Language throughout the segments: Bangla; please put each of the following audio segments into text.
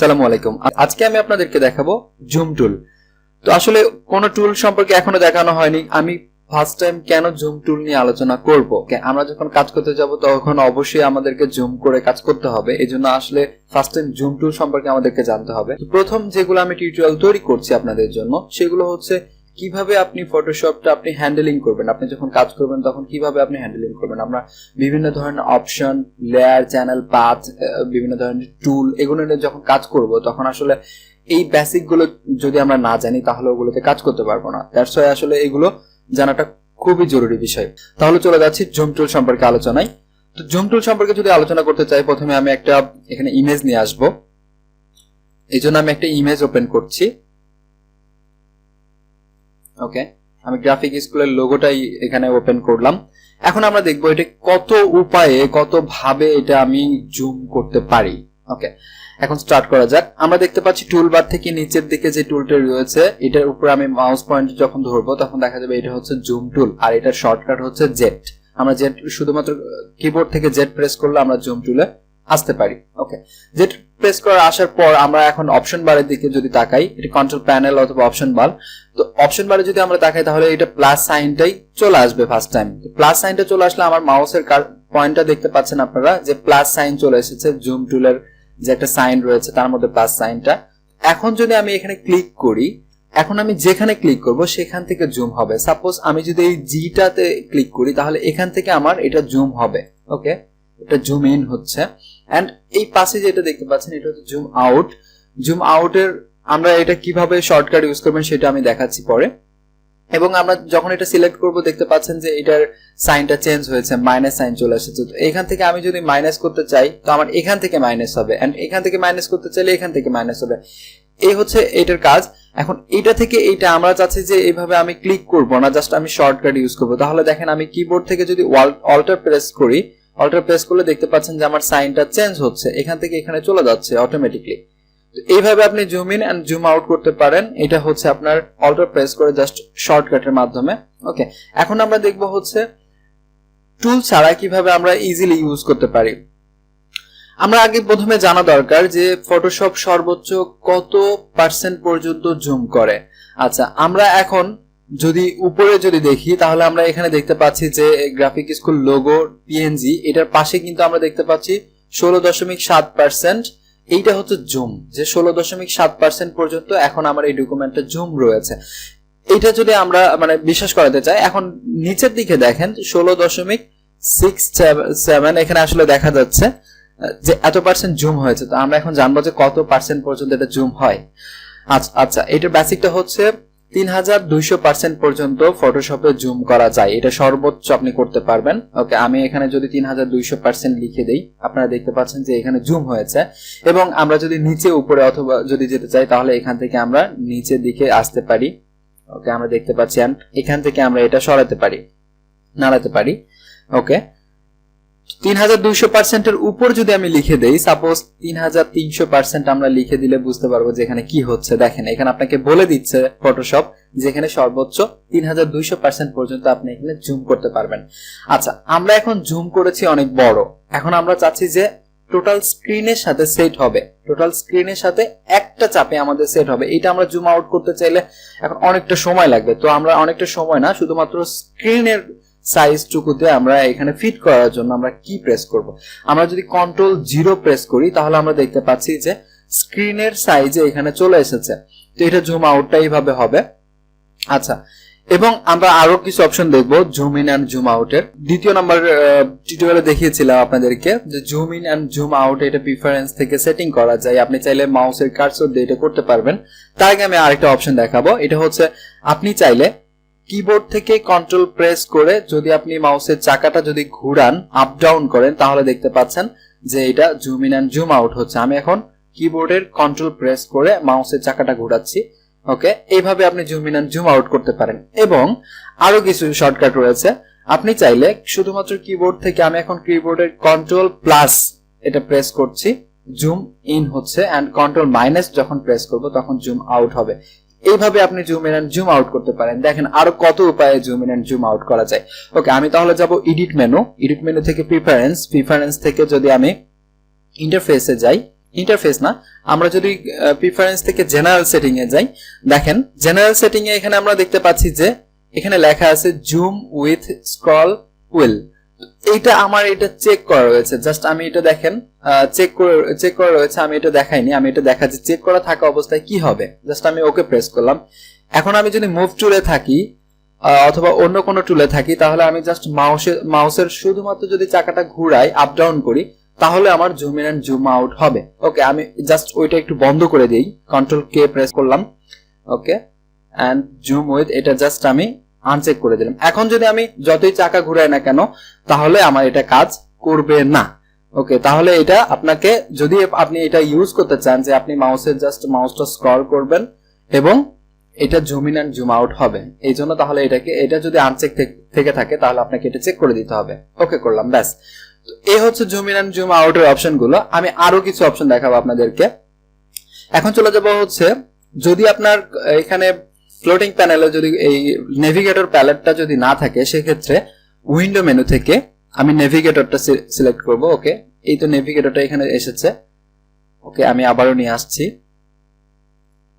সালামু আলাইকুম। আজকে আমি আপনাদেরকে দেখাবো জুম টুল তো আসলে কোন টুল সম্পর্কে এখনও দেখানো হয়নি। আমি ফার্স্ট টাইম কেন জুম টুল নিয়ে আলোচনা করব? আমরা যখন কাজ করতে যাব, তখন অবশ্যই আমাদেরকে জুম করে কাজ করতে হবে। এই জন্য আসলে ফার্স্ট টাইম জুম টুল সম্পর্কে আমাদেরকে জানতে হবে। প্রথম যেগুলো আমি টিউটোরিয়াল তৈরি করছি আপনাদের জন্য, সেগুলো হচ্ছে কীভাবে আপনি ফটোশপটা আপনি হ্যান্ডেলিং করবেন? আপনি যখন কাজ করবেন, তখন কীভাবে আপনি হ্যান্ডেলিং করবেন? আমরা বিভিন্ন ধরনের অপশন লেয়ার চ্যানেল পাথ বিভিন্ন ধরনের টুল এগুলো নিয়ে যখন কাজ করব, তখন আসলে এই বেসিকগুলো যদি আমরা না জানি, তাহলে ওগুলোতে কাজ করতে পারব না। দ্যাটস ওয়াই আসলে এগুলো জানাটা খুবই জরুরি বিষয়। তাহলে চলে যাচ্ছি জুম টুল সম্পর্কে আলোচনায়। তো জুম টুল সম্পর্কে যদি আলোচনা করতে চাই, প্রথমে আমি একটা এখানে ইমেজ নিয়ে আসব। এই জন্য আমি একটা ইমেজ ওপেন করছি। ওকে আমি গ্রাফিক স্কুলের লোগোটাই এখানে ওপেন করলাম। এখন আমরা দেখব এটা কত উপায়ে, কত ভাবে এটা আমি জুম করতে পারি। ওকে এখন স্টার্ট করা যাক। আমরা দেখতে পাচ্ছি টুলবার থেকে নিচের দিকে যে টুলটা রয়েছে, এটার উপর আমি মাউস পয়েন্ট যখন ধরবো, তখন দেখা যাবে এটা হচ্ছে জুম টুল আর এটার শর্টকাট হচ্ছে জেট আমরা জেট শুধুমাত্র কিবোর্ড থেকে জেট প্রেস করলে আমরা জুম টুলে আসতে পারি। ওকে জেট প্রেস করে আসার পর আমরা এখন অপশন বারের দিকে যদি তাকাই, এটা কন্ট্রোল প্যানেল অথবা অপশন বার তো অপশন বারে যদি আমরা তাকাই তাহলে এটা প্লাস সাইনটাই চলে আসবে ফার্স্ট টাইম প্লাস সাইনটা চলে আসলে আমার মাউসের পয়েন্টটা দেখতে পাচ্ছেন আপনারা যে প্লাস সাইন চলে এসেছে জুম টুলের যে একটা সাইন রয়েছে, তার মধ্যে প্লাস সাইনটা এখন যদি আমি এখানে ক্লিক করি, এখন আমি যেখানে ক্লিক করব সেখান থেকে জুম হবে। সাপোজ আমি যদি এই জিটাতে ক্লিক করি, তাহলে এখান থেকে আমার এটা জুম হবে ওকে এটা জুম ইন হচ্ছে। অ্যান্ড এই পাশে যেটা দেখতে পাচ্ছেন, এটা হচ্ছে জুম আউট জুম আউটের আমরা এটা কীভাবে শর্টকাট ইউজ করবেন সেটা আমি দেখাচ্ছি পরে। এবং আমরা যখন এটা সিলেক্ট করব, দেখতে পাচ্ছেন যে এটার সাইনটা চেঞ্জ হয়েছে মাইনাস সাইন চলে এসেছে। তো এখান থেকে আমি যদি মাইনাস করতে চাই, তো আমার এখান থেকে মাইনাস হবে। এন্ড এখান থেকে মাইনাস করতে চাইলে এখান থেকে মাইনাস হবে। এই হচ্ছে এটার কাজ। এখন এটা থেকে এইটা আমরা চাচ্ছি যে এইভাবে আমি ক্লিক করব না জাস্ট আমি শর্টকাট ইউজ করব। তাহলে দেখেন আমি কিবোর্ড থেকে যদি অল্টার প্রেস করি অল্টার প্রেস করলে দেখতে পাচ্ছেন যে আমার সাইনটা চেঞ্জ হচ্ছে, এখান থেকে এখানে চলে যাচ্ছে অটোমেটিকলি এইভাবে আপনি zoom in and zoom out করতে পারেন, এটা হচ্ছে আপনার অল্টার প্রেস করে জাস্ট শর্টকাটের মাধ্যমে ওকে এখন আমরা দেখব হচ্ছে টুল ছাড়া কীভাবে আমরা ইজিলি ইউজ করতে পারি। আমরা আগে প্রথমে জানা দরকার যে ফটোশপ সর্বোচ্চ কত পার্সেন্ট পর্যন্ত জুম করে। আচ্ছা আমরা এখন যদি উপরে যদি দেখি, তাহলে আমরা এখানে দেখতে পাচ্ছি যে গ্রাফিক স্কুল লোগো পিএনজি এটার পাশে কিন্তু আমরা দেখতে পাচ্ছি ষোলো দশমিক সাত পার্সেন্ট এইটা হচ্ছে জুম যে ষোলো দশমিক সাত পার্সেন্ট পর্যন্ত এখন আমার এই ডকুমেন্টে জুম রয়েছে। এটা যদি আমরা মানে বিশ্বাস করাতে চাই, এখন নিচের দিকে দেখেন, ষোলো দশমিক সিক্স সেভেন, এখানে আসলে দেখা যাচ্ছে, যে এত পার্সেন্ট জুম হয়েছে। তো আমরা এখন জানব যে কত পার্সেন্ট পর্যন্ত এটা জুম হয়। আচ্ছা আচ্ছা এটার বেসিকটা হচ্ছে তিন হাজার দুইশো পার্সেন্ট পর্যন্ত ফটোশপে জুম করা যায়। এটা সর্বোচ্চ আপনি করতে পারবেন। ওকে আমি এখানে যদি তিন হাজার দুইশো পার্সেন্ট লিখে দিই, আপনারা দেখতে পাচ্ছেন যে এখানে জুম হয়েছে। এবং আমরা যদি নিচে উপরে অথবা যদি যেতে চাই, তাহলে এখান থেকে আমরা নিচের দিকে আসতে পারি। ওকে আমরা দেখতে পাচ্ছি এখান থেকে আমরা এটা সরাতে পারি, নাড়াতে পারি। ওকে তিন হাজার দুইশো পার্সেন্টের উপর যদি আমি লিখে দেই সাপোজ তিন হাজার তিনশো পার্সেন্ট আমরা লিখে দিলে বুঝতে পারব যে এখানে কি হচ্ছে। দেখেন, এখানে আপনাকে বলে দিচ্ছে ফটোশপ যেখানে সর্বোচ্চ তিন হাজার দুইশো পার্সেন্ট পর্যন্ত আপনি এখানে জুম করতে পারবেন। আচ্ছা আমরা এখন জুম করেছি অনেক বড়। এখন আমরা চাচ্ছি যে টোটাল স্ক্রিনের সাথে সেট হবে। টোটাল স্ক্রিনের সাথে একটা চাপে আমাদের সেট হবে। এটা আমরা জুম আউট করতে চাইলে এখন অনেকটা সময় লাগবে। তো আমরা অনেকটা সময় না, শুধুমাত্র স্ক্রিনের সাইজ টুকুতে আমরা এখানে ফিট করার জন্য আমরা কি প্রেস করব? আমরা যদি কন্ট্রোল জিরো প্রেস করি, তাহলে আমরা দেখতে পাচ্ছি যে স্ক্রিনের সাইজে এখানে চলে এসেছে। তো এটা জুম আউটটা এইভাবে হবে। আচ্ছা এবং আমরা আরও কিছু অপশন দেখব জুম ইন অ্যান্ড জুম আউটের দ্বিতীয় নাম্বার টিউটোরিয়ালে দেখিয়েছিলাম আপনাদেরকে যে zoom in and zoom out এটা প্রিফারেন্স থেকে সেটিং করা যায়। আপনি চাইলে মাউসের কার্সর দিয়ে এটা করতে পারবেন। তার আগে আমি আরেকটা অপশন দেখাবো। এটা হচ্ছে আপনি চাইলে কিবোর্ড থেকে কন্ট্রোল প্রেস করে যদি আপনি মাউসের চাকাটা যদি ঘুরান আপ ডাউন করেন, তাহলে দেখতে পাচ্ছেন যে এটা zoom in and zoom out হচ্ছে। আমি এখন কিবোর্ডের কন্ট্রোল প্রেস করে মাউসের চাকাটা ঘোরাচ্ছি। ওকে? এইভাবে আপনি zoom in and zoom out করতে পারেন। এবং আরও কিছু শর্টকাট রয়েছে। আপনি চাইলে শুধুমাত্র কিবোর্ড থেকে আমি এখন কিবোর্ডের কন্ট্রোল প্লাস এটা প্রেস করছি। জুম ইন হচ্ছে অ্যান্ড কন্ট্রোল মাইনাস যখন প্রেস করব, তখন জুম আউট হবে। এইভাবে আপনি জুম ইন জুম আউট করতে পারেন। দেখেন আরও কত উপায়ে জুম ইন জুম আউট করা যায়। ওকে আমি তাহলে যাব এডিট মেনু এডিট মেনু থেকে প্রিফারেন্স প্রিফারেন্স থেকে যদি আমি ইন্টারফেসে যাই ইন্টারফেস না, আমরা যদি প্রিফারেন্স থেকে জেনারেল সেটিং এ যাই, দেখেন জেনারেল সেটিং এ এখানে আমরা দেখতে পাচ্ছি যে এখানে লেখা আছে জুম উইথ স্ক্রল উইল এইটা আমার এটা চেক করা রয়েছে। জাস্ট আমি এটা দেখেন চেক করে চেক করা রয়েছে, আমি এটা দেখাইনি, আমি এটা দেখাচ্ছি। চেক করা থাকা অবস্থায় কি হবে? জাস্ট আমি ওকে প্রেস করলাম। এখন আমি যদি মুভ টুলে থাকি অথবা অন্য কোনো টুলে থাকি, তাহলে আমি জাস্ট মাউসের মাউসের শুধুমাত্র যদি চাকাটা ঘুরাই আপ ডাউন করি, তাহলে আমার zoom in and zoom out হবে। ওকে আমি জাস্ট ওইটা একটু বন্ধ করে দিই। কন্ট্রোল কে প্রেস করলাম। ওকে অ্যান্ড জুম উইথ এটা জাস্ট আমি আনচেক করে দিলাম। এখন যদি আমি যতই চাকা ঘুরাই না কেন, তাহলে আমার এটা কাজ করবে না। ওকে তাহলে এটা আপনাকে যদি আপনি এটা ইউজ করতে চান, যে আপনি মাউসের জাস্ট মাউসটা স্ক্রল করবেন এবং এটা zoom in and zoom out হবে। এই জন্য তাহলে এটাকে, এটা যদি আনচেক থেকে থাকে, তাহলে আপনাকে এটা চেক করে দিতে হবে। ওকে করলাম, ব্যাস। এই হচ্ছে জুম ইন অ্যান্ড জুম আউটের অপশনগুলো আমি আরও কিছু অপশন দেখাবো আপনাদেরকে। এখন চলে যাব হচ্ছে, যদি আপনার এখানে ফ্লোটিং প্যানেলে যদি এই নেভিগেটর প্যালেটটা যদি না থাকে, সেক্ষেত্রে উইন্ডো মেনু থেকে আমি নেভিগেটরটা সিলেক্ট করব ওকে এই তো নেভিগেটরটা এখানে এসেছে ওকে আমি আবারও নিয়ে আসছি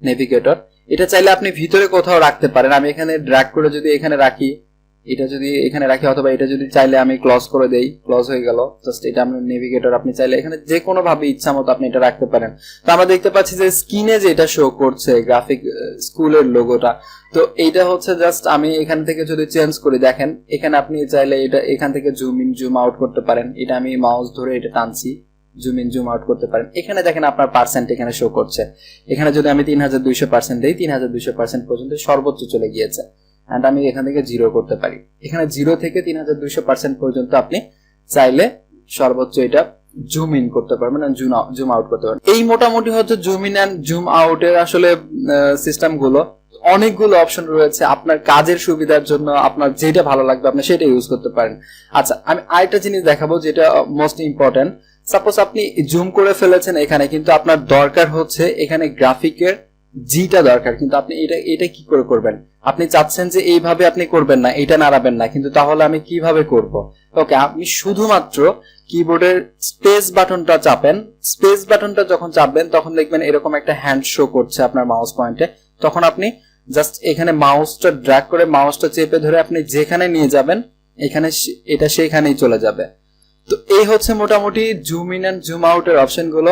নেভিগেটর এটা চাইলে আপনি ভিতরে কোথাও রাখতে পারেন। আমি এখানে ড্র্যাগ করে যদি এখানে রাখি এটা যদি এখানে রাখি, অথবা এটা যদি চাইলে আমি ক্লজ করে দেই ক্লজ হয়ে গেল জাস্ট এটা আমি নেভিগেটর আপনি চাইলে এখানে যে কোনো ভাবে ইচ্ছা মতো আপনি এটা রাখতে পারেন। তো আমরা দেখতে পাচ্ছি যে স্ক্রিনে যে এটা শো করছে গ্রাফিক স্কুলের লোগোটা তো এইটা হচ্ছে জাস্ট আমি এখান থেকে যদি চেঞ্জ করি, দেখেন, এখানে আপনি চাইলে এটা এখান থেকে জুম ইন জুম আউট করতে পারেন। এটা আমি মাউস ধরে এটা টানছি জুম ইন জুম আউট করতে পারেন। এখানে দেখেন আপনার পার্সেন্ট এখানে শো করছে। এখানে যদি আমি তিন হাজার দুইশো পার্সেন্ট দিই, তিন হাজার দুইশো পার্সেন্ট পর্যন্ত সর্বোচ্চ চলে গিয়েছে। অ্যান্ড আমি এখান থেকে জিরো করতে পারি। এখানে জিরো থেকে তিন হাজার দুইশো পার্সেন্ট পর্যন্ত আপনি চাইলে সর্বোচ্চ এটা জুম ইন করতে পারবেন জুম জুম আউট করতে পারবেন। এই মোটামুটি হচ্ছে জুম ইন অ্যান্ড জুম আউটের আসলে সিস্টেমগুলো অনেকগুলো অপশন রয়েছে। আপনার কাজের সুবিধার জন্য আপনার যেটা ভালো লাগবে আপনি সেটা ইউজ করতে পারেন। আচ্ছা আমি আরেকটা জিনিস দেখাবো যেটা মোস্ট ইম্পর্টেন্ট সাপোজ আপনি জুম করে ফেলেছেন এখানে, কিন্তু আপনার দরকার হচ্ছে এখানে গ্রাফিকের জিটা দরকার, কিন্তু আপনি এটা এটা কি করে করবেন? আপনি চাচ্ছেন যে এইভাবে আপনি করবেন না, এটা নাড়াবেন না, কিন্তু তাহলে আমি কীভাবে করব? ওকে, আপনি শুধুমাত্র কিবোর্ডের স্পেস বাটনটা চাপেন। স্পেস বাটনটা যখন চাপবেন, তখন দেখবেন এরকম একটা হ্যান্ড শো করছে আপনার মাউস পয়েন্টে তখন আপনি জাস্ট এখানে মাউসটা ড্র্যাগ করে মাউসটা চেপে ধরে আপনি যেখানে নিয়ে যাবেন, এখানে এটা সেখানেই চলে যাবে। তো এই হচ্ছে মোটামুটি জুম ইন অ্যান্ড জুম আউটের অপশনগুলো।